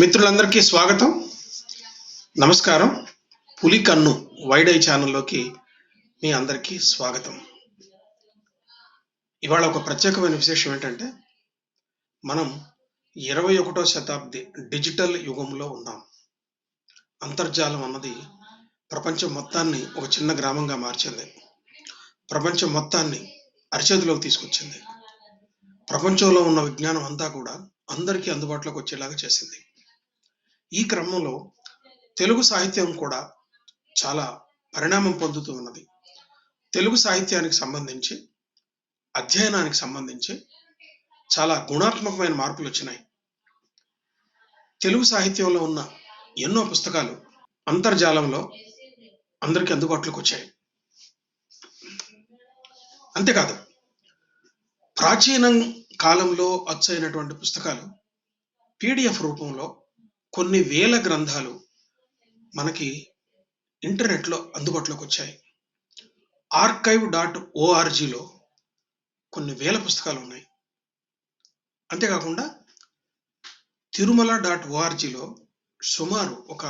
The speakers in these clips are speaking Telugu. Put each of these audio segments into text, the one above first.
మిత్రులందరికీ స్వాగతం. నమస్కారం. పులి కన్ను వైడ్ ఐ ఛానల్లోకి మీ అందరికీ స్వాగతం. ఇవాళ ఒక ప్రత్యేకమైన విశేషం ఏంటంటే మనం ఇరవై ఒకటో శతాబ్ది డిజిటల్ యుగంలో ఉన్నాం. అంతర్జాలం అన్నది ప్రపంచం మొత్తాన్ని ఒక చిన్న గ్రామంగా మార్చింది. ప్రపంచం మొత్తాన్ని అరిచేతిలోకి తీసుకొచ్చింది. ప్రపంచంలో ఉన్న విజ్ఞానం అంతా కూడా అందరికీ అందుబాటులోకి వచ్చేలాగా చేసింది. ఈ క్రమంలో తెలుగు సాహిత్యం కూడా చాలా పరిణామం పొందుతూ ఉన్నది. తెలుగు సాహిత్యానికి సంబంధించి అధ్యయనానికి సంబంధించి చాలా గుణాత్మకమైన మార్పులు వచ్చినాయి. తెలుగు సాహిత్యంలో ఉన్న ఎన్నో పుస్తకాలు అంతర్జాలంలో అందరికీ అందుబాటులోకి వచ్చాయి. అంతేకాదు ప్రాచీన కాలంలో అచ్చైనటువంటి పుస్తకాలు పీడిఎఫ్ రూపంలో కొన్ని వేల గ్రంథాలు మనకి ఇంటర్నెట్లో అందుబాటులోకి వచ్చాయి. ఆర్కైవ్ డాట్ ఓఆర్జీలో కొన్ని వేల పుస్తకాలు ఉన్నాయి. అంతేకాకుండా తిరుమల డాట్ ఓఆర్జీలో సుమారు ఒక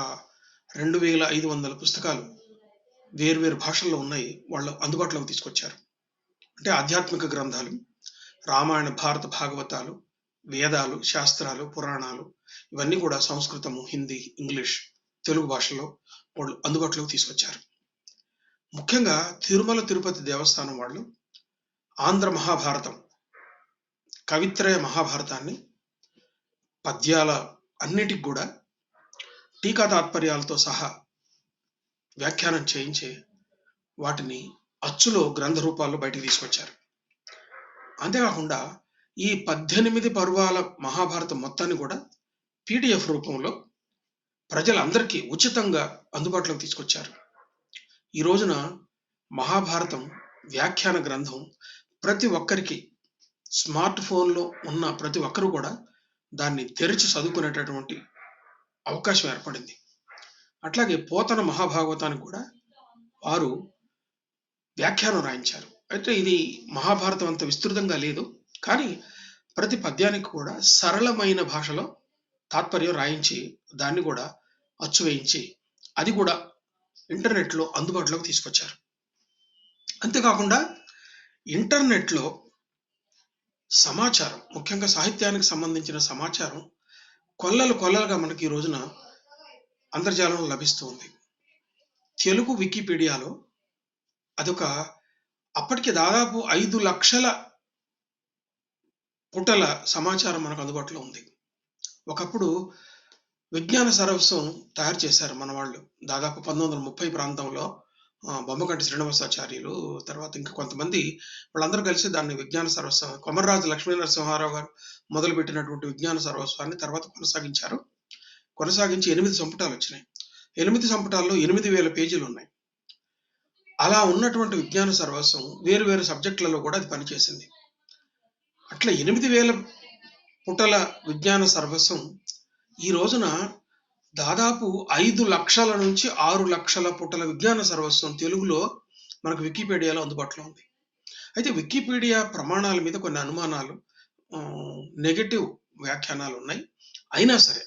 రెండు వేల ఐదు వందల పుస్తకాలు వేర్వేరు భాషల్లో ఉన్నాయి. వాళ్ళు అందుబాటులోకి తీసుకొచ్చారు. అంటే ఆధ్యాత్మిక గ్రంథాలు రామాయణ భారత భాగవతాలు వేదాలు శాస్త్రాలు పురాణాలు ఇవన్నీ కూడా సంస్కృతము హిందీ ఇంగ్లీష్ తెలుగు భాషలో వాళ్ళు అందుబాటులోకి తీసుకొచ్చారు. ముఖ్యంగా తిరుమల తిరుపతి దేవస్థానం వాళ్ళు ఆంధ్ర మహాభారతం కవిత్రయ మహాభారతాన్ని పద్యాల అన్నిటికి కూడా టీకా తాత్పర్యాలతో సహా వ్యాఖ్యానం చేయించి వాటిని అచ్చులో గ్రంథ రూపాల్లో బయటికి తీసుకొచ్చారు. అంతేకాకుండా ఈ పద్దెనిమిది పర్వాల మహాభారతం మొత్తాన్ని కూడా పీడిఎఫ్ రూపంలో ప్రజలందరికీ ఉచితంగా అందుబాటులోకి తీసుకొచ్చారు. ఈ రోజున మహాభారతం వ్యాఖ్యాన గ్రంథం ప్రతి ఒక్కరికి స్మార్ట్ ఫోన్లో ఉన్న ప్రతి ఒక్కరూ కూడా దాన్ని తెరిచి చదువుకునేటటువంటి అవకాశం ఏర్పడింది. అట్లాగే పోతన మహాభాగవతానికి కూడా వారు వ్యాఖ్యానం రాయించారు. అయితే ఇది మహాభారతం అంత విస్తృతంగా లేదు. కానీ ప్రతి పద్యానికి కూడా సరళమైన భాషలో తాత్పర్యం రాయించి దాన్ని కూడా అచ్చు వేయించి అది కూడా ఇంటర్నెట్లో అందుబాటులోకి తీసుకొచ్చారు. అంతేకాకుండా ఇంటర్నెట్లో సమాచారం ముఖ్యంగా సాహిత్యానికి సంబంధించిన సమాచారం కొల్లలు కొల్లలుగా మనకి ఈ రోజున అంతర్జాలంలో లభిస్తూ ఉంది. తెలుగు వికీపీడియాలో అదొక అప్పటికి దాదాపు ఐదు లక్షల పుటల సమాచారం మనకు అందుబాటులో ఉంది. ఒకప్పుడు విజ్ఞాన సరస్వం తయారు చేశారు మన వాళ్ళు దాదాపు పంతొమ్మిది వందల ముప్పై ప్రాంతంలో బొమ్మకంటి శ్రీనివాసాచార్యులు తర్వాత ఇంకా కొంతమంది వాళ్ళందరూ కలిసి దాన్ని విజ్ఞాన సర్వస్వం కొమర్రాజు లక్ష్మీ నరసింహారావు గారు మొదలుపెట్టినటువంటి విజ్ఞాన సర్వస్వాన్ని తర్వాత కొనసాగించారు. కొనసాగించి ఎనిమిది సంపుటాలు వచ్చినాయి. ఎనిమిది సంపుటాల్లో ఎనిమిది వేల పేజీలు ఉన్నాయి. అలా ఉన్నటువంటి విజ్ఞాన సర్వస్వం వేరు వేరు సబ్జెక్టులలో కూడా అది పనిచేసింది. అట్లా ఎనిమిది వేల పుటల విజ్ఞాన సర్వస్వం. ఈ రోజున దాదాపు ఐదు లక్షల నుంచి ఆరు లక్షల పుటల విజ్ఞాన సర్వస్వం తెలుగులో మనకు వికీపీడియాలో అందుబాటులో ఉంది. అయితే వికీపీడియా ప్రమాణాల మీద కొన్ని అనుమానాలు నెగటివ్ వ్యాఖ్యానాలు ఉన్నాయి. అయినా సరే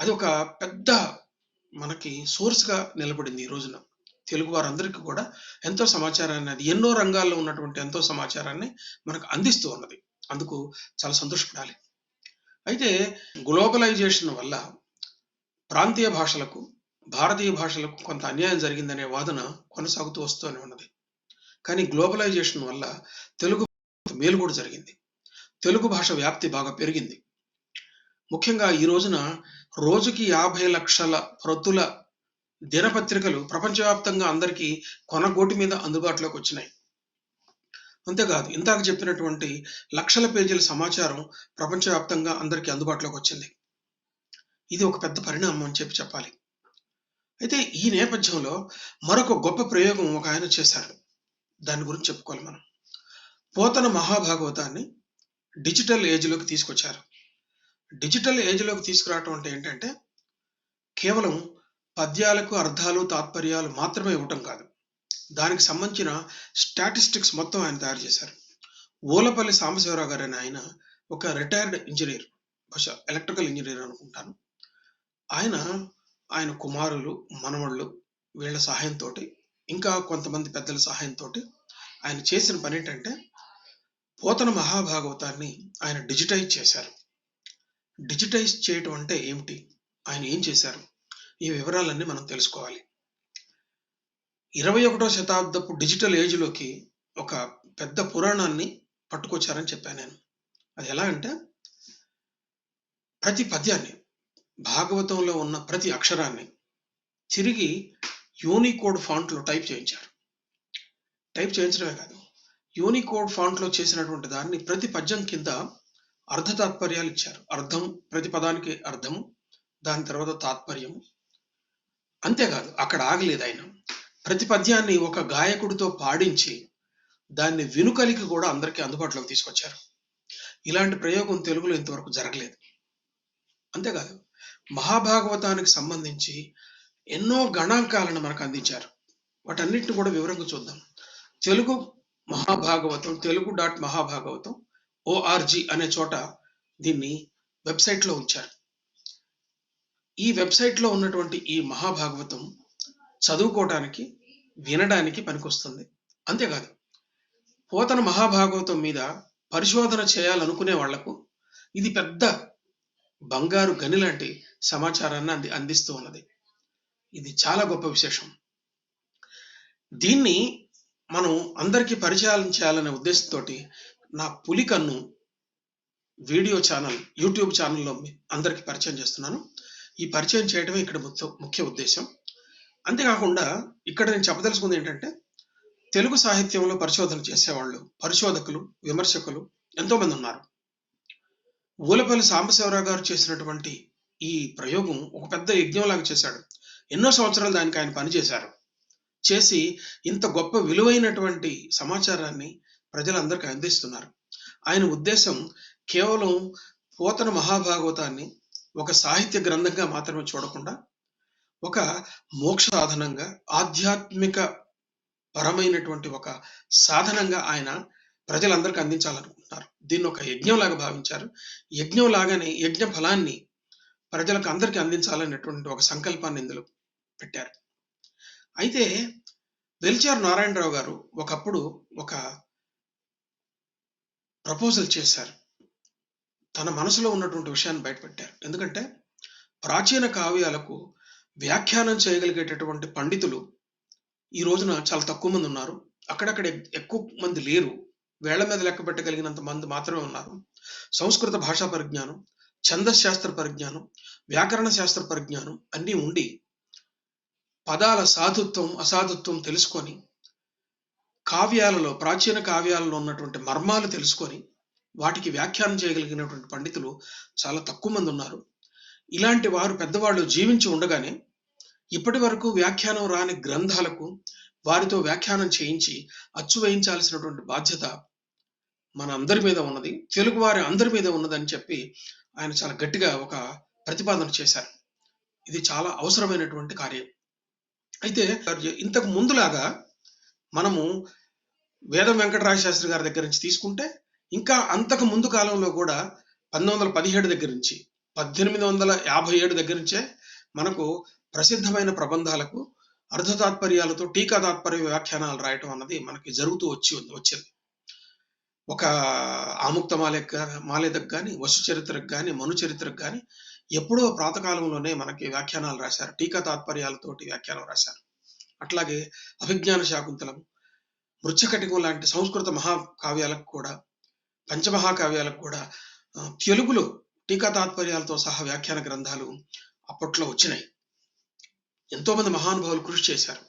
అది ఒక పెద్ద మనకి సోర్స్గా నిలబడింది ఈ రోజున. తెలుగు వారందరికీ కూడా ఎంతో సమాచారాన్ని అది ఎన్నో రంగాల్లో ఉన్నటువంటి ఎంతో సమాచారాన్ని మనకు అందిస్తూ ఉన్నది. అందుకు చాలా సంతోషపడాలి. అయితే గ్లోబలైజేషన్ వల్ల ప్రాంతీయ భాషలకు భారతీయ భాషలకు కొంత అన్యాయం జరిగిందనే వాదన కొనసాగుతూ వస్తూనే ఉన్నది. కానీ గ్లోబలైజేషన్ వల్ల తెలుగు మేలు కూడా జరిగింది. తెలుగు భాష వ్యాప్తి బాగా పెరిగింది. ముఖ్యంగా ఈ రోజున రోజుకి యాభై లక్షల ప్రతుల దినపత్రికలు ప్రపంచవ్యాప్తంగా అందరికీ కొనగోటి మీద అందుబాటులోకి వచ్చినాయి. అంతేకాదు ఇందాక చెప్పినటువంటి లక్షల పేజీల సమాచారం ప్రపంచవ్యాప్తంగా అందరికీ అందుబాటులోకి వచ్చింది. ఇది ఒక పెద్ద పరిణామం అని చెప్పి చెప్పాలి. అయితే ఈ నేపథ్యంలో మరొక గొప్ప ప్రయోగం ఒక ఆయన చేశారు. దాని గురించి చెప్పుకోవాలి మనం. పోతన మహాభాగవతాన్ని డిజిటల్ ఏజ్లోకి తీసుకొచ్చారు. డిజిటల్ ఏజ్లోకి తీసుకురావటం అంటే ఏంటంటే కేవలం పద్యాలకు అర్థాలు తాత్పర్యాలు మాత్రమే ఇవ్వటం కాదు. దానికి సంబంధించిన స్టాటిస్టిక్స్ మొత్తం ఆయన తయారు చేశారు ఓలపల్లి సాంబశివరావు గారు అనే ఆయన ఒక రిటైర్డ్ ఇంజనీర్ బహుశా ఎలక్ట్రికల్ ఇంజనీర్ అనుకుంటాను ఆయన, ఆయన కుమారులు, మనవళ్ళు వీళ్ళ సహాయంతో ఇంకా కొంతమంది పెద్దల సహాయంతో ఆయన చేసిన పని ఏంటంటే పోతన మహాభాగవతాన్ని ఆయన డిజిటైజ్ చేశారు. డిజిటైజ్ చేయటం అంటే ఏమిటి? ఆయన ఏం చేశారు? ఈ వివరాలన్నీ మనం తెలుసుకోవాలి. 21 శతాబ్దపు డిజిటల్ ఏజ్‌లోకి ఒక పెద్ద పురాణాన్ని పట్టుకొచ్చారని చెప్పాను నేను. అది ఎలా అంటే ప్రతి పద్యాన్ని, భాగవతంలో ఉన్న ప్రతి అక్షరాన్ని తిరిగి యూనికోడ్ ఫాంట్‌లో టైప్ చేయించారు. టైప్ చేయించడమే కాదు, యూనికోడ్ ఫాంట్‌లో చేసినటువంటి దాన్ని ప్రతి పద్యం కింద అర్థ తాత్పర్యాలు ఇచ్చారు. అర్థం ప్రతి పదానికి అర్థం దాని తర్వాత తాత్పర్యం అంతేకాదు అక్కడ ఆగలేదు అయినా ప్రతి పద్యాన్ని ఒక గాయకుడితో పాడించి, దాన్ని వినుకలికి కూడా అందరికీ అందుబాటులోకి తీసుకొచ్చారు. ఇలాంటి ప్రయోగం తెలుగులో ఇంతవరకు జరగలేదు. అంతేకాదు మహాభాగవతానికి సంబంధించి ఎన్నో గణాంకాలను మనకు అందించారు. వాటన్నిటిని కూడా వివరంగా చూద్దాం. తెలుగు మహాభాగవతం తెలుగు డాట్ మహాభాగవతం ఓఆర్‌జీ అనే చోట దీన్ని వెబ్‌సైట్‌లో ఉంచారు. ఈ వెబ్‌సైట్‌లో ఉన్నటువంటి ఈ మహాభాగవతం చదువుకోవటానికి, వినడానికి పనికొస్తుంది. అంతేకాదు పోతన మహాభాగవతం మీద పరిశోధన చేయాలనుకునే వాళ్ళకు ఇది పెద్ద బంగారు గని లాంటి సమాచారాన్ని అంది అందిస్తూ ఉన్నది. ఇది చాలా గొప్ప విశేషం. దీన్ని మనం అందరికీ పరిచయం చేయాలనే ఉద్దేశంతోటి నా పులికన్ను వీడియో ఛానల్ యూట్యూబ్ ఛానల్‌లో అందరికీ అందరికి పరిచయం చేస్తున్నాను. ఈ పరిచయం చేయడమే ఇక్కడ ముఖ్య ముఖ్య అంతేకాకుండా ఇక్కడ నేను చెప్పదలుచుకుంది ఏంటంటే, తెలుగు సాహిత్యంలో పరిశోధన చేసేవాళ్ళు, పరిశోధకులు, విమర్శకులు ఎంతోమంది ఉన్నారు. ఊలపల్లి సాంబశివరావు గారు చేసినటువంటి ఈ ప్రయోగం ఒక పెద్ద యజ్ఞంలాగా చేశాడు. ఎన్నో సంవత్సరాలు దానికి ఆయన పనిచేశారు. చేసి ఇంత గొప్ప విలువైనటువంటి సమాచారాన్ని ప్రజలందరికీ అందిస్తున్నారు. ఆయన ఉద్దేశం కేవలం పోతన మహాభాగవతాన్ని ఒక సాహిత్య గ్రంథంగా మాత్రమే చూడకుండా, ఒక మోక్ష సాధనంగా, ఆధ్యాత్మిక పరమైనటువంటి ఒక సాధనంగా ఆయన ప్రజలందరికీ అందించాలనుకుంటున్నారు. దీన్ని ఒక యజ్ఞంలాగా భావించారు. యజ్ఞం లాగానే యజ్ఞ ఫలాన్ని ప్రజలకు అందరికీ అందించాలనేటువంటి ఒక సంకల్పాన్ని ఇందులో పెట్టారు. అయితే వెలిచారు నారాయణరావు గారు ఒకప్పుడు ఒక ప్రపోజల్ చేశారు. తన మనసులో ఉన్నటువంటి విషయాన్ని బయటపెట్టారు. ఎందుకంటే ప్రాచీన కావ్యాలకు వ్యాఖ్యానం చేయగలిగేటటువంటి పండితులు ఈ రోజున చాలా తక్కువ మంది ఉన్నారు. అక్కడక్కడ ఎక్కువ మంది లేరు. వేళ్ళ మీద లెక్క పెట్టగలిగినంత మంది మాత్రమే ఉన్నారు. సంస్కృత భాషా పరిజ్ఞానం, ఛందస్ శాస్త్ర పరిజ్ఞానం, వ్యాకరణ శాస్త్ర పరిజ్ఞానం అన్నీ ఉండి పదాల సాధుత్వం, అసాధుత్వం తెలుసుకొని కావ్యాలలో ప్రాచీన కావ్యాలలో ఉన్నటువంటి మర్మాలు తెలుసుకొని, వాటికి వ్యాఖ్యానం చేయగలిగినటువంటి పండితులు చాలా తక్కువ మంది ఉన్నారు. ఇలాంటి వారు పెద్దవాళ్ళు జీవించి ఉండగానే ఇప్పటి వరకు వ్యాఖ్యానం రాని గ్రంథాలకు వారితో వ్యాఖ్యానం చేయించి అచ్చు వేయించాల్సినటువంటి బాధ్యత మన అందరి మీద ఉన్నది. తెలుగువారి అందరి మీద ఉన్నదని చెప్పి ఆయన చాలా గట్టిగా ఒక ప్రతిపాదన చేశారు. ఇది చాలా అవసరమైనటువంటి కార్యం. అయితే ఇంతకు ముందులాగా మనము వేదం వెంకటరాయ శాస్త్రి గారి దగ్గర నుంచి తీసుకుంటే, ఇంకా అంతకు ముందు కాలంలో కూడా 1917 దగ్గర నుంచి 1857 దగ్గర నుంచే మనకు ప్రసిద్ధమైన ప్రబంధాలకు అర్ధ తాత్పర్యాలతో టీకా తాత్పర్య వ్యాఖ్యానాలు రాయటం అన్నది మనకి జరుగుతూ వచ్చి ఉంది వచ్చింది. ఒక ఆముక్త మాలెక్ మాలేదకు కానీ వసు చరిత్రకు కానీ మను చరిత్రకు కానీ ఎప్పుడో ప్రాతకాలంలోనే మనకి వ్యాఖ్యానాలు రాశారు. టీకా తాత్పర్యాలతోటి వ్యాఖ్యానం రాశారు. అట్లాగే అభిజ్ఞాన శాకుంతలం, మృత్యకటికం లాంటి సంస్కృత మహాకావ్యాలకు కూడా, పంచమహాకావ్యాలకు కూడా తెలుగులో టీకా తాత్పర్యాలతో సహా వ్యాఖ్యాన గ్రంథాలు అప్పట్లో వచ్చినాయి. ఎంతోమంది మహానుభావులు కృషి చేశారు.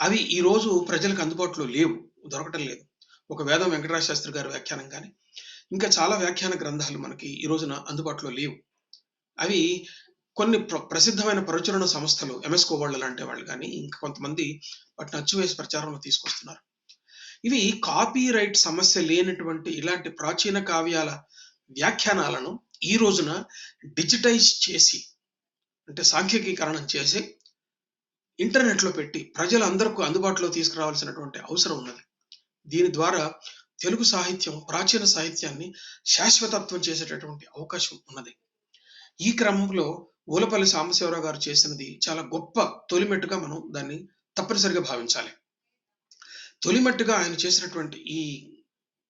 అవి ఈ రోజు ప్రజలకు అందుబాటులో లేవు. దొరకటం లేదు. ఒక వేదం వెంకటరాయ శాస్త్రి గారి వ్యాఖ్యానం కానీ ఇంకా చాలా వ్యాఖ్యాన గ్రంథాలు మనకి ఈ రోజున అందుబాటులో లేవు. అవి కొన్ని ప్ర ప్రసిద్ధమైన ప్రచురణ సంస్థలు ఎంఎస్కో వాళ్ళు లాంటి వాళ్ళు కానీ ఇంకా కొంతమంది వాటిని అచ్చువేసి ప్రచారంలో తీసుకొస్తున్నారు. ఇవి కాపీరైట్ సమస్య లేనటువంటి ఇలాంటి ప్రాచీన కావ్యాల వ్యాఖ్యానాలను ఈ రోజున డిజిటైజ్ చేసి, అంటే సాంఖ్యకీకరణం చేసి ఇంటర్నెట్‌లో పెట్టి ప్రజలందరికీ అందుబాటులో తీసుకురావాల్సినటువంటి అవసరం ఉన్నది. దీని ద్వారా తెలుగు సాహిత్యం, ప్రాచీన సాహిత్యాన్ని శాశ్వతత్వం చేసేటటువంటి అవకాశం ఉన్నది. ఈ క్రమంలో ఊలపల్లి సాంబశివరావు గారు చేసినది చాలా గొప్ప తొలిమెట్టుగా మనం దాన్ని తప్పనిసరిగా భావించాలి తొలిమెట్టుగా ఆయన చేసినటువంటి ఈ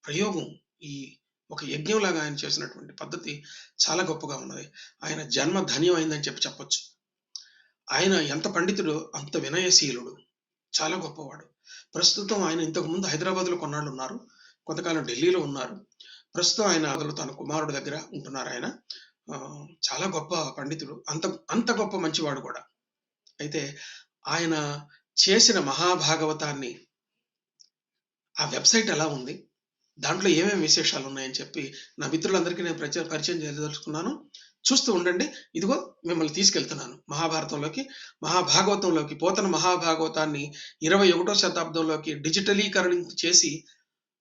ప్రయోగం ఈ ఒక యజ్ఞంలాగా ఆయన చేసినటువంటి పద్ధతి చాలా గొప్పగా ఉన్నది. ఆయన జన్మ ధన్యం అయిందని చెప్పి చెప్పొచ్చు. ఆయన ఎంత పండితుడు అంత వినయశీలుడు. చాలా గొప్పవాడు. ప్రస్తుతం ఆయన ఇంతకు ముందు హైదరాబాద్లో కొన్నాళ్ళు ఉన్నారు. కొంతకాలం ఢిల్లీలో ఉన్నారు. ప్రస్తుతం ఆయన అసలు తన కుమారుడు దగ్గర ఉంటున్నారు ఆయన. చాలా గొప్ప పండితుడు. అంత అంత గొప్ప మంచివాడు కూడా. అయితే ఆయన చేసిన మహాభాగవతాన్ని ఆ వెబ్సైట్ ఎలా ఉంది? దాంట్లో ఏమేమి విశేషాలు ఉన్నాయని చెప్పి నా మిత్రులందరికీ నేను ప్రచ పరిచయం చేయదలుచుకున్నాను. చూస్తూ ఉండండి. ఇదిగో మిమ్మల్ని తీసుకెళ్తున్నాను. మహాభారతంలోకి మహాభాగవతంలోకి పోతన మహాభాగవతాన్ని ఇరవై ఒకటో శతాబ్దంలోకి డిజిటలీకరణ చేసి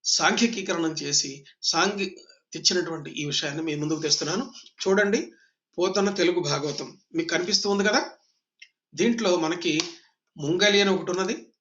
సాంఘికీకరణం చేసి సాంఘి తెచ్చినటువంటి ఈ విషయాన్ని మీ ముందుకు తెస్తున్నాను. చూడండి. పోతన తెలుగు భాగవతం. మీకు కనిపిస్తూ ఉంది కదా? దీంట్లో మనకి ముంగలి అని ఒకటి ఉన్నది.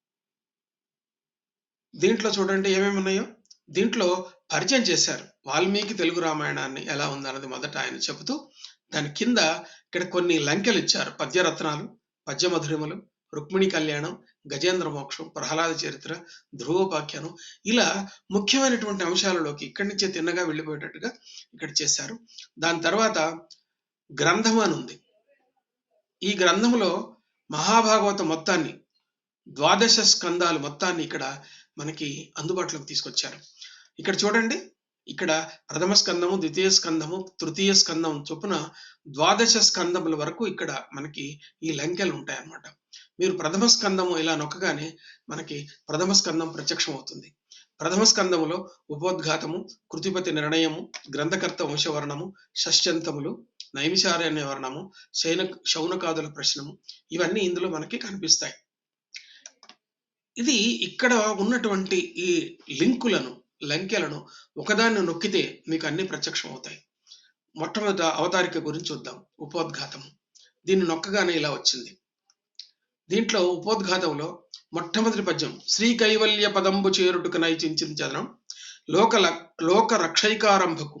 దీంట్లో చూడండి ఏమేమి ఉన్నాయో. దీంట్లో పరిచయం చేశారు. వాల్మీకి తెలుగు రామాయణాన్ని ఎలా ఉందన్నది మొదట ఆయన చెబుతూ దాని కింద ఇక్కడ కొన్ని లంకెలు ఇచ్చారు. పద్యరత్నాలు పద్యమధురిమలు రుక్మిణి కళ్యాణం గజేంద్ర మోక్షం ప్రహ్లాద చరిత్ర ధ్రువోపాఖ్యానం ఇలా ముఖ్యమైనటువంటి అంశాలలోకి ఇక్కడి నుంచే తిన్నగా వెళ్ళిపోయేటట్టుగా ఇక్కడ చేశారు. దాని తర్వాత గ్రంథం అని ఉంది. ఈ గ్రంథంలో మహాభాగవత మొత్తాన్ని ద్వాదశ స్కందాలు మొత్తాన్ని ఇక్కడ మనకి అందుబాటులోకి తీసుకొచ్చారు. ఇక్కడ చూడండి ఇక్కడ ప్రథమ స్కందము ద్వితీయ స్కందము తృతీయ స్కందం చొప్పున ద్వాదశ స్కందముల వరకు ఇక్కడ మనకి ఈ లంకెలు ఉంటాయి అన్నమాట మీరు ప్రథమ స్కందము ఇలా నొక్కగానే మనకి ప్రథమ స్కందం ప్రత్యక్షం అవుతుంది ప్రథమ స్కందములో ఉపోద్ఘాతము కృతిపతి నిర్ణయము గ్రంథకర్త వంశవర్ణము షష్యంతములు నైమిషారణ్య వర్ణము శైన శౌనకాదుల ప్రశ్నము ఇవన్నీ ఇందులో మనకి కనిపిస్తాయి. ఇది ఇక్కడ ఉన్నటువంటి ఈ లింకులను లంకెలను ఒకదాన్ని నొక్కితే మీకు అన్ని ప్రత్యక్షం అవుతాయి మొట్టమొదట అవతారిక గురించి చూద్దాం. ఉపోద్ఘాతము దీన్ని నొక్కగానే ఇలా వచ్చింది. దీంట్లో ఉపోద్ఘాతంలో మొట్టమొదటి పద్యం శ్రీ కైవల్య పదంబు చేరుటకు నైచించదనం లోక లోక రక్షైకారంభకు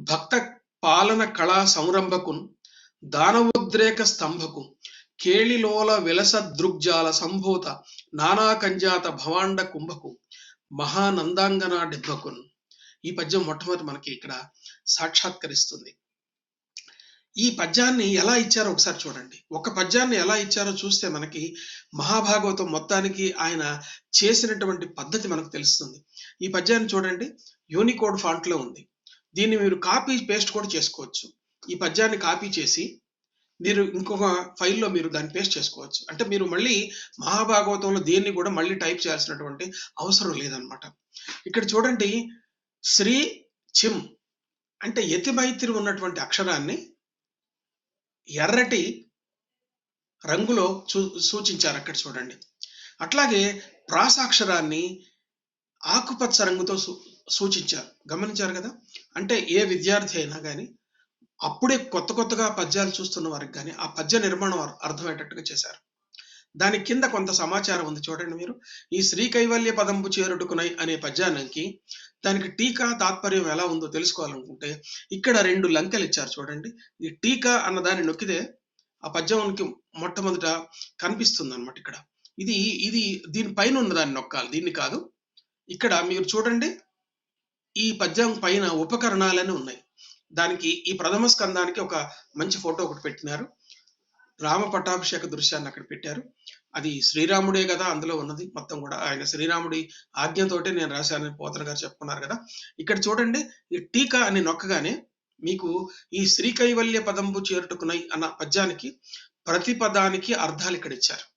భక్త పాలన కళా సంరంభకు దానవోద్రేక స్తంభకు కేళిలోల విలస దృగ్జాల సంభూత నానా కంజాత భవాండ కుంభకు మహానందాంగన డెబ్బకున్ ఈ పద్యం మొట్టమొదటి మనకి ఇక్కడ సాక్షాత్కరిస్తుంది. ఈ పద్యాన్ని ఎలా ఇచ్చారో ఒకసారి చూడండి. ఒక పద్యాన్ని ఎలా ఇచ్చారో చూస్తే మనకి మహాభాగవతం మొత్తానికి ఆయన చేసినటువంటి పద్ధతి మనకు తెలుస్తుంది. ఈ పద్యాన్ని చూడండి. యూనికోడ్ ఫాంట్లో ఉంది. దీన్ని మీరు కాపీ పేస్ట్ కూడా చేసుకోవచ్చు. ఈ పద్యాన్ని కాపీ చేసి మీరు ఇంకొక ఫైల్లో మీరు దాన్ని పేస్ట్ చేసుకోవచ్చు. అంటే మీరు మళ్ళీ మహాభాగవతంలో దేన్ని కూడా మళ్ళీ టైప్ చేయాల్సినటువంటి అవసరం లేదనమాట ఇక్కడ చూడండి శ్రీ చిమ్ అంటే యతి మైత్రి ఉన్నటువంటి అక్షరాన్ని ఎర్రటి రంగులో చూ సూచించారు అక్కడ చూడండి. అట్లాగే ప్రాసాక్షరాన్ని ఆకుపచ్చ రంగుతో సూ సూచించారు. గమనించారు కదా? అంటే ఏ విద్యార్థి అయినా కానీ అప్పుడే కొత్త కొత్తగా పద్యాలు చూస్తున్న వారికి కానీ ఆ పద్య నిర్మాణం అర్థమయ్యేటట్టుగా చేశారు. దాని కింద కొంత సమాచారం ఉంది చూడండి మీరు. ఈ శ్రీ కైవల్య పదంపు చేరుటుకునై అనే పద్యానికి దానికి టీకా తాత్పర్యం ఎలా ఉందో తెలుసుకోవాలనుకుంటే ఇక్కడ రెండు లంకెలు ఇచ్చారు చూడండి. ఈ టీకా అన్న దాన్ని నొక్కితే ఆ పద్యానికి మొట్టమొదట కనిపిస్తుంది అనమాట ఇక్కడ. ఇది ఇది దీని పైన ఉన్న దాన్ని నొక్కాలి. దీన్ని కాదు. ఇక్కడ మీరు చూడండి. ఈ పద్యం పైన ఉపకరణాలని ఉన్నాయి. దానికి ఈ ప్రథమ స్కందానికి ఒక మంచి ఫోటో ఒకటి పెట్టినారు. రామ పట్టాభిషేక దృశ్యాన్ని అక్కడ పెట్టారు. అది శ్రీరాముడే కదా అందులో ఉన్నది మొత్తం కూడా. ఆయన శ్రీరాముడి ఆజ్ఞతోటే నేను రాశానని పోతన గారు చెప్పుకున్నారు కదా. ఇక్కడ చూడండి ఈ టీకా అని నొక్కగానే మీకు ఈ శ్రీ కైవల్య పదంబు చేరుటకునై అన్న పద్యానికి ప్రతి పదానికి అర్థాలు ఇక్కడ ఇచ్చారు.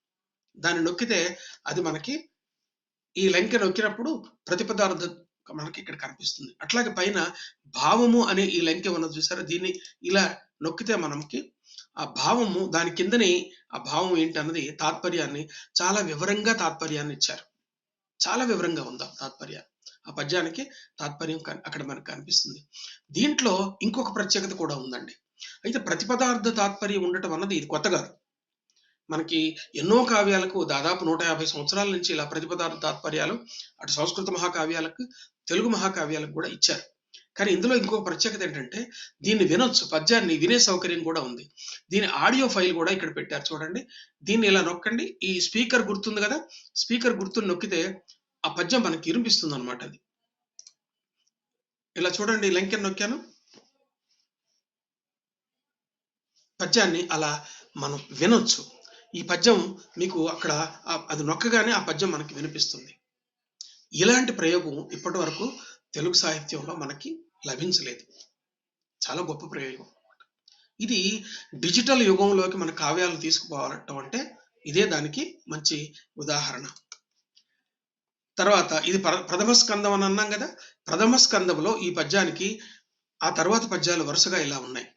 దాన్ని నొక్కితే అది మనకి ఈ లంక నొక్కినప్పుడు ప్రతిపదార్థ మనకి ఇక్కడ కనిపిస్తుంది. అట్లాగే పైన భావము అనే ఈ లంకె ఉన్నది చూసారా? దీన్ని ఇలా నొక్కితే మనకి ఆ భావము దాని కిందనే ఆ భావం ఏంటి అన్నది తాత్పర్యాన్ని చాలా వివరంగా తాత్పర్యాన్ని ఇచ్చారు. చాలా వివరంగా ఉందా ఆ ఆ పద్యానికి తాత్పర్యం అక్కడ మనకు కనిపిస్తుంది. దీంట్లో ఇంకొక ప్రత్యేకత కూడా ఉందండి. అయితే ప్రతిపదార్థ తాత్పర్యం ఉండటం అన్నది ఇది కొత్త కాదు. మనకి ఎన్నో కావ్యాలకు దాదాపు నూట యాభై సంవత్సరాల నుంచి ఇలా ప్రతిపదార్థ తాత్పర్యాలు అటు సంస్కృత మహాకావ్యాలకు తెలుగు మహాకావ్యాలకు కూడా ఇచ్చారు. కానీ ఇందులో ఇంకో ప్రత్యేకత ఏంటంటే దీన్ని వినొచ్చు పద్యాన్ని వినే సౌకర్యం కూడా ఉంది. దీని ఆడియో ఫైల్ కూడా ఇక్కడ పెట్టారు చూడండి. దీన్ని ఇలా నొక్కండి. ఈ స్పీకర్ గుర్తుంది కదా? స్పీకర్ గుర్తుని నొక్కితే ఆ పద్యం మనకి వినిపిస్తుంది అనమాట అది. ఇలా చూడండి లంకెన్ నొక్కాను. పద్యాన్ని అలా మనం వినొచ్చు. ఈ పద్యం మీకు అక్కడ అది నొక్కగానే ఆ పద్యం మనకి వినిపిస్తుంది. ఇలాంటి ప్రయోగం ఇప్పటి వరకు తెలుగు సాహిత్యంలో మనకి లభించలేదు. చాలా గొప్ప ప్రయోగం ఇది డిజిటల్ యుగంలోకి మన కావ్యాలు తీసుకుపోవటం అంటే ఇదే దానికి మంచి ఉదాహరణ. తర్వాత ఇది ప్ర- ప్రథమ స్కందం అని అన్నాం కదా. ప్రథమ స్కందంలో ఈ పద్యానికి ఆ తర్వాత పద్యాలు వరుసగా ఇలా ఉన్నాయి.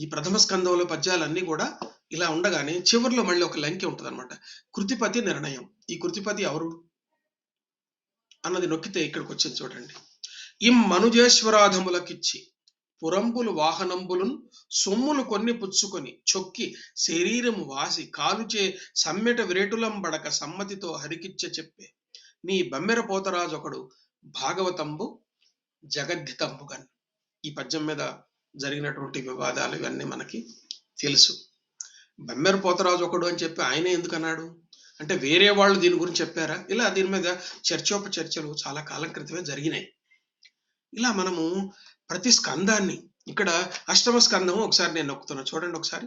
ఈ ప్రథమ స్కందంలో పద్యాలన్నీ కూడా ఇలా ఉండగానే చివరిలో మళ్ళీ ఒక లంకి ఉంటుంది అనమాట కృతిపతి నిర్ణయం. ఈ కృతిపతి ఎవరు? అన్నది నొక్కితే ఇక్కడికి వచ్చింది చూడండి. ఇం మనుజేశ్వరాధములకిచ్చి పురంబులు వాహనంబులను సొమ్ములు కొన్ని పుచ్చుకొని చొక్కి శరీరము వాసి కాలుచే సమ్మెట విరేటులంబడక సమ్మతితో హరికిచ్చ చెప్పే నీ బమ్మెర పోతరాజు ఒకడు భాగవతంబు జగద్ధితంబుగన్ ఈ పద్యం మీద జరిగినటువంటి వివాదాలు ఇవన్నీ మనకి తెలుసు. బమ్మెర పోతరాజు ఒకడు అని చెప్పి ఆయనే ఎందుకన్నాడు? అంటే వేరే వాళ్ళు దీని గురించి చెప్పారా? ఇలా దీని మీద చర్చోప చర్చలు చాలా కాలం క్రితమే జరిగినాయి. ఇలా మనము ప్రతి స్కందాన్ని ఇక్కడ అష్టమ స్కందం ఒకసారి నేను నొక్కుతున్నా. చూడండి ఒకసారి.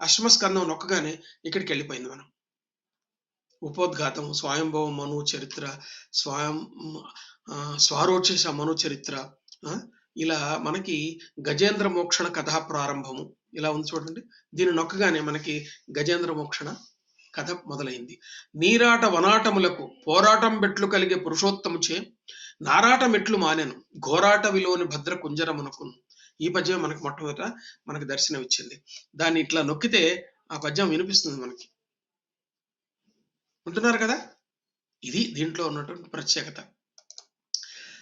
అష్టమ స్కందం నొక్కగానే ఇక్కడికి వెళ్ళిపోయింది మనం. ఉపోద్ఘాతం స్వయంభవ మను చరిత్ర స్వయం ఆ, మను చరిత్ర ఆ, ఇలా మనకి గజేంద్ర మోక్షణ కథా ప్రారంభము. ఇలా ఉంది చూడండి. దీన్ని నొక్కగానే మనకి గజేంద్ర మోక్షణ కథ మొదలైంది. నీరాట వనాటములకు పోరాటం మెట్లు కలిగే పురుషోత్తముచే నారాట మెట్లు మానెను. ఘోరాట విలోని భద్ర కుంజరమునకు ఈ పద్యం మనకు మొట్టమొదట మనకు దర్శనం ఇచ్చింది దాన్ని ఇట్లా నొక్కితే ఆ పద్యం వినిపిస్తుంది మనకి. ఉంటున్నారు కదా? ఇది దీంట్లో ఉన్నటువంటి ప్రత్యేకత.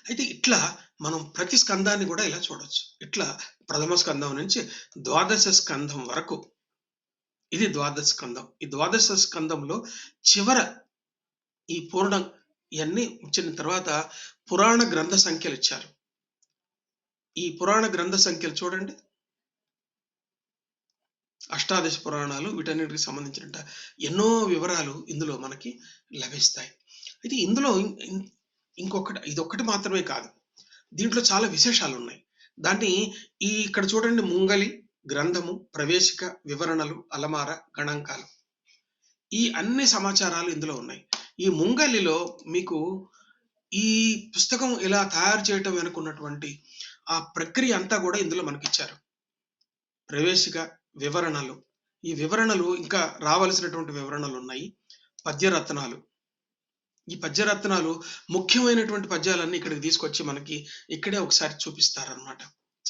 అయితే ఇట్లా మనం ప్రతి స్కందాన్ని కూడా ఇలా చూడొచ్చు. ఇట్లా ప్రథమ స్కందం నుంచి ద్వాదశ స్కంధం వరకు ఇది ద్వాదశ స్కందం. ఈ ద్వాదశ స్కందంలో చివర ఈ పూర్ణ ఇవన్నీ వచ్చిన తర్వాత పురాణ గ్రంథ సంఖ్యలు ఇచ్చారు. ఈ పురాణ గ్రంథ సంఖ్యలు చూడండి. అష్టాదశ పురాణాలు వీటన్నిటికి సంబంధించిన ఎన్నో వివరాలు ఇందులో మనకి లభిస్తాయి. అయితే ఇందులో ఇంకొకటి ఇది మాత్రమే కాదు. దీంట్లో చాలా విశేషాలు ఉన్నాయి దాన్ని ఈ ఇక్కడ చూడండి ముంగలి గ్రంథము ప్రవేశిక వివరణలు అలమార గణాంకాలు. ఈ అన్ని సమాచారాలు ఇందులో ఉన్నాయి. ఈ ముంగలిలో మీకు ఈ పుస్తకం ఇలా తయారు చేయటం వెనుకున్నటువంటి ఆ ప్రక్రియ అంతా కూడా ఇందులో మనకి ఇచ్చారు ప్రవేశిక వివరణలు. ఈ వివరణలు ఇంకా రావలసినటువంటి వివరణలు ఉన్నాయి. పద్యరత్నాలు. ఈ పద్యరత్నాలు ముఖ్యమైనటువంటి పద్యాలన్నీ ఇక్కడికి తీసుకొచ్చి మనకి ఇక్కడే ఒకసారి చూపిస్తారనమాట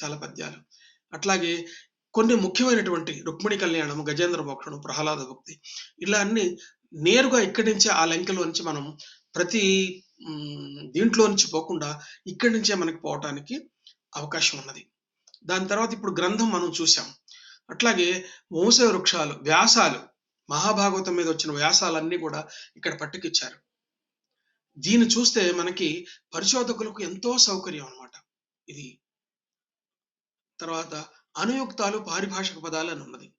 చాలా పద్యాలు. అట్లాగే కొన్ని ముఖ్యమైనటువంటి రుక్మిణి కళ్యాణం గజేంద్ర మోక్షణం ప్రహ్లాద భక్తి ఇలా అన్ని నేరుగా ఇక్కడి నుంచి ఆ లంకెలో నుంచి మనం ప్రతి దీంట్లో నుంచి పోకుండా ఇక్కడి నుంచే మనకి పోవటానికి అవకాశం ఉన్నది. దాని తర్వాత ఇప్పుడు గ్రంథం మనం చూసాం అట్లాగే వంశ వృక్షాలు వ్యాసాలు మహాభాగవతం మీద వచ్చిన వ్యాసాలన్నీ కూడా ఇక్కడ పట్టుకిచ్చారు. దీన్ని చూస్తే మనకి పరిశోధకులకు ఎంతో సౌకర్యం అన్నమాట. ఇది తర్వాత అనుయుక్తాలు పారిభాషిక పదాలు అని ఉన్నది.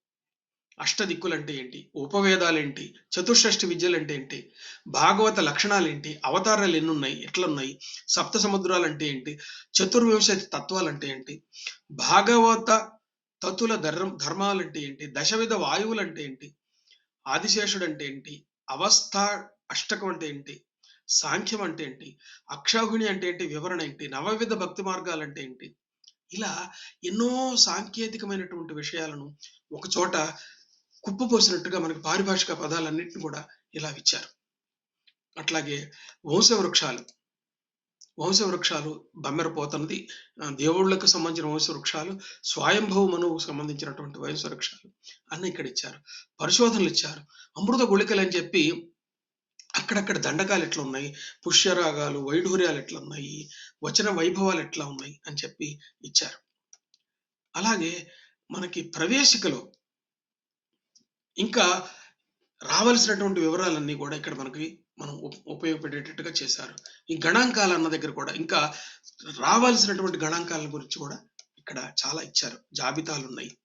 అష్టదిక్కులంటే ఏంటి? ఉపవేదాలేంటి? చతుషష్ఠి విద్యలు అంటే ఏంటి? భాగవత లక్షణాలేంటి? అవతారాలు ఎన్నున్నాయి? ఎట్లున్నాయి? సప్త సముద్రాలు అంటే ఏంటి? చతుర్వింశతి తత్వాలు అంటే ఏంటి? భాగవత తతుల ధర్మ ధర్మాలంటే ఏంటి? దశవిధ వాయువులు అంటే ఏంటి? ఆదిశేషుడు అంటే ఏంటి? అవస్థ అష్టకం అంటే ఏంటి? సాంఖ్యం అంటే ఏంటి? అక్షౌహిణి అంటే ఏంటి? వివరణ ఏంటి? నవవిధ భక్తి మార్గాలు అంటే ఏంటి? ఇలా ఎన్నో సాంకేతికమైనటువంటి విషయాలను ఒక చోట కుప్పపోసినట్టుగా మనకి పారిభాషిక పదాలన్నింటిని కూడా ఇలా ఇచ్చారు అట్లాగే వంశవృక్షాలు. వంశవృక్షాలు బమ్మెర పోతనది దేవుళ్ళకు సంబంధించిన వంశవృక్షాలు స్వయంభవ మనువుకు సంబంధించినటువంటి వంశవృక్షాలు అన్నీ ఇక్కడ ఇచ్చారు పరిశోధనలు ఇచ్చారు అమృత గుళికలు అని చెప్పి అక్కడక్కడ దండకాలు ఎట్లా ఉన్నాయి? పుష్యరాగాలు వైఢూర్యాలు ఎట్లా ఉన్నాయి? వచన వైభవాలు ఎట్లా ఉన్నాయి? అని చెప్పి ఇచ్చారు. అలాగే మనకి ప్రవేశికలో ఇంకా రావలసినటువంటి వివరాలన్నీ కూడా ఇక్కడ మనకి మనం ఉపయోగపడేటట్టుగా చేశారు. ఈ గణాంకాలు అన్న దగ్గర కూడా ఇంకా రావాల్సినటువంటి గణాంకాల గురించి కూడా ఇక్కడ చాలా ఇచ్చారు. జాబితాలు ఉన్నాయి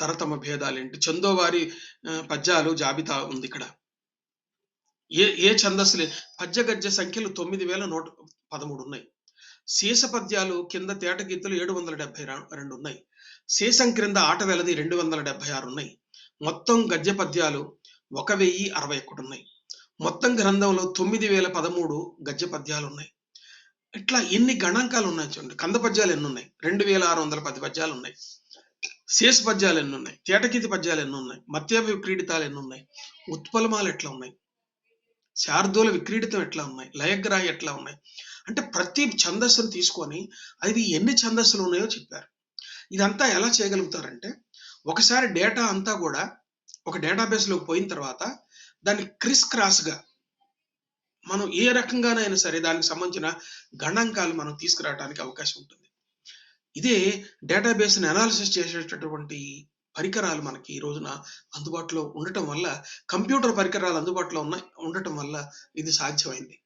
తరతమ భేదాలు ఏంటి చందోవారి పద్యాలు జాబితా ఉంది ఇక్కడ. ఏ ఏ ఛందస్సు పద్య, పద్యగద్య సంఖ్యలు 9113 ఉన్నాయి. శీర్ష పద్యాలు కింద తేట గీతలు 772 ఉన్నాయి. శీర్షం క్రింద ఆట వెలది 276 ఉన్నాయి. మొత్తం గద్య పద్యాలు 1061 ఉన్నాయి. మొత్తం గ్రంథంలో 9013 గద్య పద్యాలు ఉన్నాయి. ఇట్లా ఎన్ని గణాంకాలు ఉన్నాయి చూడండి. కంద పద్యాలు ఎన్నో ఉన్నాయి రెండు వేల ఆరు వందల పది పద్యాలు ఉన్నాయి. శేష పద్యాలు ఎన్నున్నాయి? తేటకీతి పద్యాలు ఎన్నున్నాయి? మత్య విక్రీడితాలు ఎన్నున్నాయి? ఉత్పలమాలు ఎట్లా ఉన్నాయి? శార్దూల విక్రీడితం ఎట్లా ఉన్నాయి? లయగ్రాయి ఎట్లా ఉన్నాయి? అంటే ప్రతి ఛందస్సును తీసుకొని అది ఎన్ని ఛందస్సులు ఉన్నాయో చెప్పారు. ఇదంతా ఎలా చేయగలుగుతారంటే ఒకసారి డేటా అంతా కూడా ఒక డేటాబేస్‌లోకి పోయిన తర్వాత దాన్ని క్రిస్ క్రాస్‌గా మనం ఏ రకంగానైనా సరే దానికి సంబంధించిన గణాంకాలు మనం తీసుకురావడానికి అవకాశం ఉంటుంది. ఇదే డేటాబేస్‌ని అనాలిసిస్ చేసేటటువంటి పరికరాలు మనకి ఈ రోజున అందుబాటులో ఉండటం వల్ల కంప్యూటర్ పరికరాలు అందుబాటులో ఉన్నాయి ఉండటం వల్ల ఇది సాధ్యమైంది.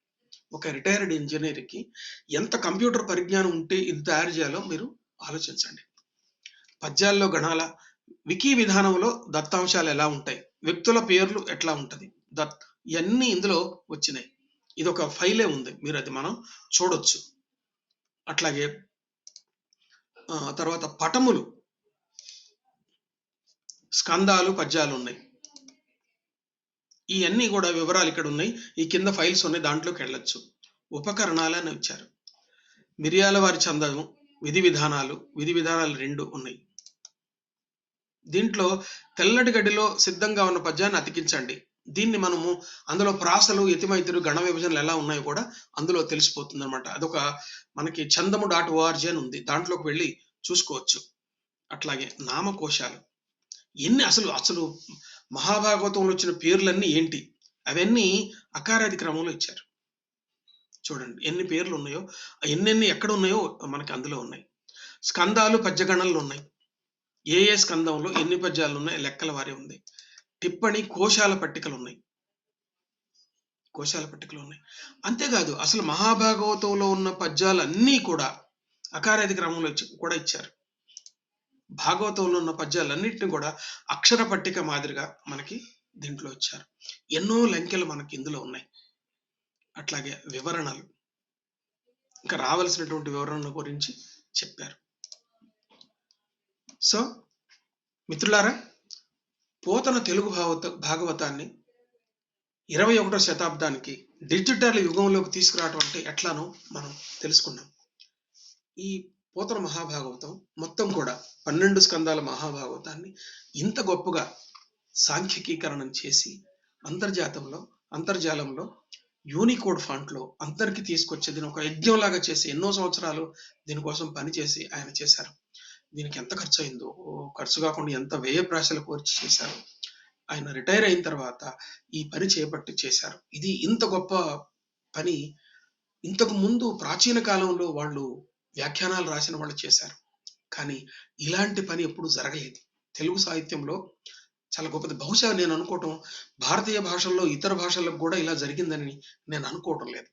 ఒక రిటైర్డ్ ఇంజనీర్కి ఎంత కంప్యూటర్ పరిజ్ఞానం ఉంటే ఇది తయారు చేయాలో మీరు ఆలోచించండి. పద్యాల్లో గణాల వికీ విధానంలో దత్తాంశాలు ఎలా ఉంటాయి? వ్యక్తుల పేర్లు ఎట్లా ఉంటుంది దత్ ఇవన్నీ ఇందులో వచ్చినాయి. ఇది ఒక ఫైలే ఉంది. మీరు అది మనం చూడొచ్చు. అట్లాగే తర్వాత పటములు స్కందాలు, పద్యాలు ఉన్నాయి. ఇవన్నీ కూడా వివరాలు ఇక్కడ ఉన్నాయి. ఈ కింద ఫైల్స్ ఉన్నాయి. దాంట్లోకి వెళ్ళొచ్చు. ఉపకరణాలు అని ఇచ్చారు. మిరియాల వారి చందము విధి విధానాలు, విధి విధానాలు రెండు ఉన్నాయి. దీంట్లో తెల్లటి గడ్డిలో సిద్ధంగా ఉన్న పద్యాన్ని అతికించండి. దీన్ని మనము అందులో ప్రాసలు, యతిమైతులు, గణ విభజనలు ఎలా ఉన్నాయో కూడా అందులో తెలిసిపోతుందన్నమాట. అదొక మనకి చందము డాట్ ఓఆర్‌జీ అని ఉంది. దాంట్లోకి వెళ్ళి చూసుకోవచ్చు. అట్లాగే నామకోశాలు. ఎన్ని అసలు అసలు మహాభాగవతంలో వచ్చిన పేర్లన్నీ ఏంటి? అవన్నీ అకారాది క్రమంలో ఇచ్చారు. చూడండి ఎన్ని పేర్లు ఉన్నాయో, ఎన్నెన్ని ఎక్కడ ఉన్నాయో మనకి అందులో ఉన్నాయి. స్కందాలు, పద్యగణనలు ఉన్నాయి. ఏ ఏ స్కందంలో ఎన్ని పద్యాలు ఉన్నాయి లెక్కల వారే ఉంది. టిప్పణి, కోశాల పట్టికలు ఉన్నాయి. కోశాల పట్టికలు ఉన్నాయి. అంతేకాదు అసలు మహాభాగవతంలో ఉన్న పద్యాలన్నీ కూడా అకారాది క్రమంలో ఇచ్చి కూడా ఇచ్చారు. భాగవతంలో ఉన్న పద్యాలన్నింటినీ కూడా అక్షర పట్టిక మాదిరిగా మనకి దీంట్లో ఇచ్చారు. ఎన్నో లంకెలు మనకి ఇందులో ఉన్నాయి. అట్లాగే వివరణలు. ఇంకా రావాల్సినటువంటి వివరణల గురించి చెప్పారు. సో, మిత్రులారా పోతన తెలుగు భాగవత భాగవతాన్ని 21వ శతాబ్దానికి డిజిటల్ యుగంలోకి తీసుకురావటం అంటే ఎట్లానో మనం తెలుసుకున్నాం. ఈ పోతన మహాభాగవతం మొత్తం కూడా 12 స్కందాల మహాభాగవతాన్ని ఇంత గొప్పగా సాంఖ్యకీకరణం చేసి అంతర్జాతంలో అంతర్జాలంలో యూనికోడ్ ఫాంట్‌లో అందరికి తీసుకొచ్చి దీని ఒక యజ్ఞంలాగా చేసి ఎన్నో సంవత్సరాలు దీనికోసం పనిచేసి ఆయన చేశారు. దీనికి ఎంత ఖర్చయిందో, ఖర్చు కాకుండా ఎంత వ్యయప్రాసలు కోర్చి చేశారు ఆయన రిటైర్ అయిన తర్వాత ఈ పని చేపట్టి చేశారు. ఇది ఇంత గొప్ప పని ఇంతకు ముందు ప్రాచీన కాలంలో వాళ్ళు వ్యాఖ్యానాలు రాసిన వాళ్ళు చేశారు. కానీ ఇలాంటి పని ఎప్పుడు జరగలేదు. తెలుగు సాహిత్యంలో చాలా గొప్పది. బహుశా నేను అనుకోవటం భారతీయ భాషల్లో ఇతర భాషలకు కూడా ఇలా జరిగిందని నేను అనుకోవటం లేదు.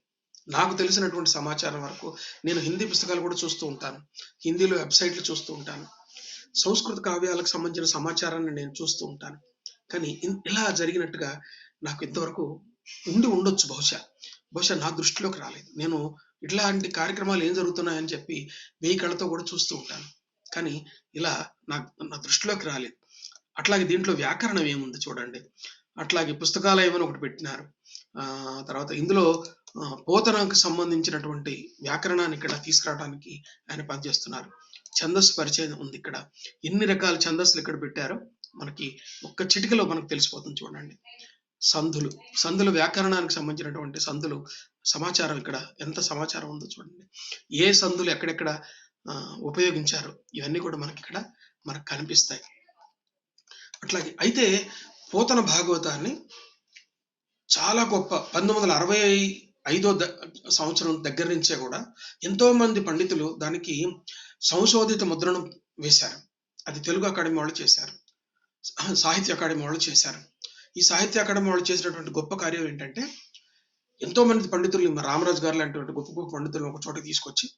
నాకు తెలిసినటువంటి సమాచారం వరకు నేను హిందీ పుస్తకాలు కూడా చూస్తూ ఉంటాను. హిందీలో వెబ్‌సైట్‌లు చూస్తూ ఉంటాను. సంస్కృత కావ్యాలకు సంబంధించిన సమాచారాన్ని నేను చూస్తూ ఉంటాను. కానీ ఇన్ ఇలా జరిగినట్టుగా నాకు ఇంతవరకు ఉండి ఉండొచ్చు బహుశా. బహుశా నా దృష్టిలోకి రాలేదు. నేను ఇట్లాంటి కార్యక్రమాలు ఏం జరుగుతున్నాయని చెప్పి వెయ్యి కళ్ళతో కూడా చూస్తూ ఉంటాను. కానీ ఇలా నా నా దృష్టిలోకి రాలేదు. అట్లాగే దీంట్లో వ్యాకరణం ఏముంది చూడండి. అట్లాగే పుస్తకాలయం అని ఒకటి పెట్టినారు. తర్వాత ఇందులో పోతనకు సంబంధించినటువంటి వ్యాకరణాన్ని ఇక్కడ తీసుకురావడానికి ఆయన పనిచేస్తున్నారు. ఛందస్సు పరిచయం ఉంది ఇక్కడ. ఎన్ని రకాల ఛందస్సులు ఇక్కడ పెట్టారో మనకి ఒక్క చిటికలో మనకు తెలిసిపోతుంది చూడండి. సంధులు, సంధులు వ్యాకరణానికి సంబంధించినటువంటి సంధులు సమాచారం ఇక్కడ ఎంత సమాచారం ఉందో చూడండి. ఏ సందులు ఎక్కడెక్కడ ఉపయోగించారు ఇవన్నీ కూడా మనకిక్కడ మనకు కనిపిస్తాయి. అట్లాగే అయితే పోతన భాగవతాన్ని చాలా గొప్ప 1965 ద సంవత్సరం దగ్గర నుంచే కూడా ఎంతో మంది పండితులు దానికి సంశోధిత ముద్రణం వేశారు. అది తెలుగు అకాడమీ వాళ్ళు చేశారు. సాహిత్య అకాడమీ వాళ్ళు చేశారు. ఈ సాహిత్య అకాడమీ వాళ్ళు చేసినటువంటి గొప్ప కార్యం ఏంటంటే ఎంతో మంది పండితులు రామరాజు గారు లాంటి గొప్ప గొప్ప పండితులను ఒక చోట తీసుకొచ్చి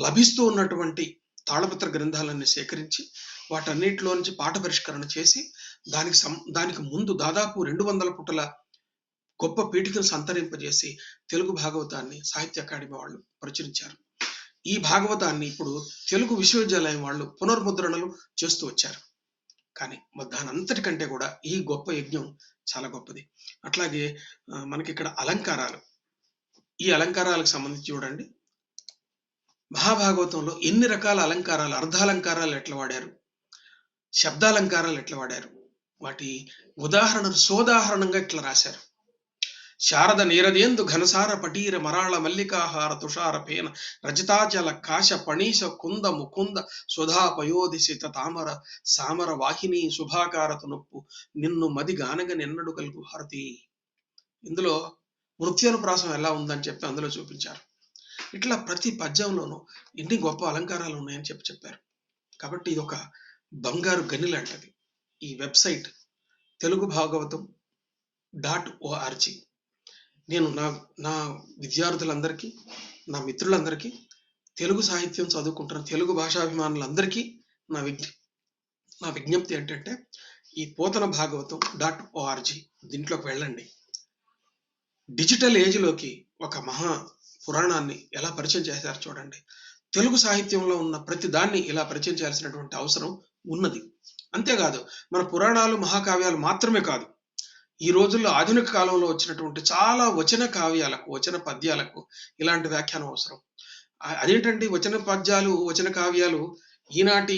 లభిస్తూ ఉన్నటువంటి తాళపత్ర గ్రంథాలన్నీ సేకరించి వాటన్నిటిలో నుంచి పాఠ పరిష్కరణ చేసి దానికి సం దానికి ముందు దాదాపు రెండు వందల పుటల గొప్ప పీఠికను సంతరింపజేసి తెలుగు భాగవతాన్ని సాహిత్య అకాడమీ వాళ్ళు ప్రచురించారు. ఈ భాగవతాన్ని ఇప్పుడు తెలుగు విశ్వవిద్యాలయం వాళ్ళు పునర్ముద్రణలు చేస్తూ వచ్చారు. కానీ దానంతటికంటే కూడా ఈ గొప్ప యజ్ఞం చాలా గొప్పది. అట్లాగే మనకి ఇక్కడ అలంకారాలు. ఈ అలంకారాలకు సంబంధించి చూడండి. మహాభాగవతంలో ఎన్ని రకాల అలంకారాలు అర్ధాలంకారాలు ఎట్లా వాడారు? శబ్దాలంకారాలు ఎట్లా వాడారు? వాటి ఉదాహరణ సోదాహరణంగా ఇట్లా రాశారు? శారద నీరదేందు ఘనసార పటీర మరాళ మల్లికాహార తుషార పేన రజతాచల కాశ పణీశ కుంద ముకుంద సుధా పయోధిసిత తామర సామర వాహిని శుభాకారత నొప్పు నిన్ను మది గానగ నిన్నడు కలుగు హారతి ఇందులో నృత్యానుప్రాసం ఎలా ఉందని చెప్పి అందులో చూపించారు. ఇట్లా ప్రతి పద్యంలోనూ ఎన్ని గొప్ప అలంకారాలు ఉన్నాయని చెప్పి చెప్పారు. కాబట్టి ఇది ఒక బంగారు గని లాంటిది. ఈ website Telugu Bhagavatam dot O R G నేను నా నా విద్యార్థులందరికీ నా మిత్రులందరికీ తెలుగు సాహిత్యం చదువుకుంటున్న తెలుగు భాషాభిమానులందరికీ నా విజ్ఞ నా విజ్ఞప్తి ఏంటంటే ఈ పోతన భాగవతం డాట్ ఓఆర్జీ దీంట్లోకి వెళ్ళండి. డిజిటల్ ఏజ్లోకి ఒక మహా పురాణాన్ని ఎలా పరిచయం చేశారు చూడండి. తెలుగు సాహిత్యంలో ఉన్న ప్రతి దాన్ని ఇలా పరిచయం చేయాల్సినటువంటి అవసరం ఉన్నది. అంతేకాదు మన పురాణాలు మహాకావ్యాలు మాత్రమే కాదు ఈ రోజుల్లో ఆధునిక కాలంలో వచ్చినటువంటి చాలా వచన కావ్యాలకు వచన పద్యాలకు ఇలాంటి వ్యాఖ్యానం అవసరం. అదేంటంటే వచన పద్యాలు వచన కావ్యాలు ఈనాటి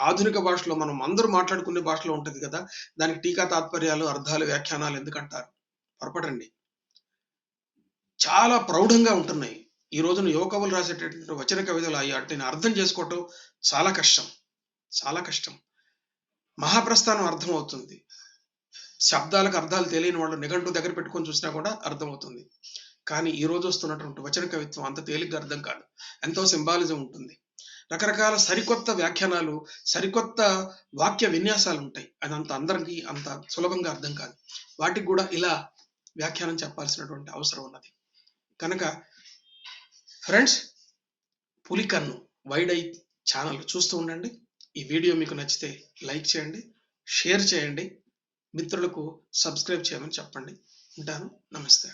ఆధునిక భాషలో మనం అందరూ మాట్లాడుకునే భాషలో ఉంటుంది కదా దానికి టీకా తాత్పర్యాలు అర్థాలు వ్యాఖ్యానాలు ఎందుకంటారు? పొరపడండి. చాలా ప్రౌఢంగా ఉంటున్నాయి. ఈ రోజున యువకవులు రాసేటటువంటి వచన కవితలు అయ్యి వాటిని అర్థం చేసుకోవటం చాలా కష్టం. చాలా కష్టం. మహాప్రస్థానం అర్థమవుతుంది. శబ్దాలకు అర్థాలు తెలియని వాళ్ళు నిఘంటు దగ్గర పెట్టుకొని చూసినా కూడా అర్థమవుతుంది. కానీ ఈ రోజు వస్తున్నటువంటి వచన కవిత్వం అంత తేలిగ్గా అర్థం కాదు. ఎంతో సింబాలిజం ఉంటుంది. రకరకాల సరికొత్త వ్యాఖ్యానాలు సరికొత్త వాక్య విన్యాసాలు ఉంటాయి. అది అంత అందరికీ అంత సులభంగా అర్థం కాదు. వాటికి కూడా ఇలా వ్యాఖ్యానం చెప్పాల్సినటువంటి అవసరం ఉన్నది. కనుక friends Pulikannu wide eye channel చూస్తూ ఉండండి. ఈ వీడియో మీకు నచ్చితే లైక్ చేయండి షేర్ చేయండి. మిత్రులకు సబ్స్క్రైబ్ చేయమని చెప్పండి ఉంటాను. నమస్తే.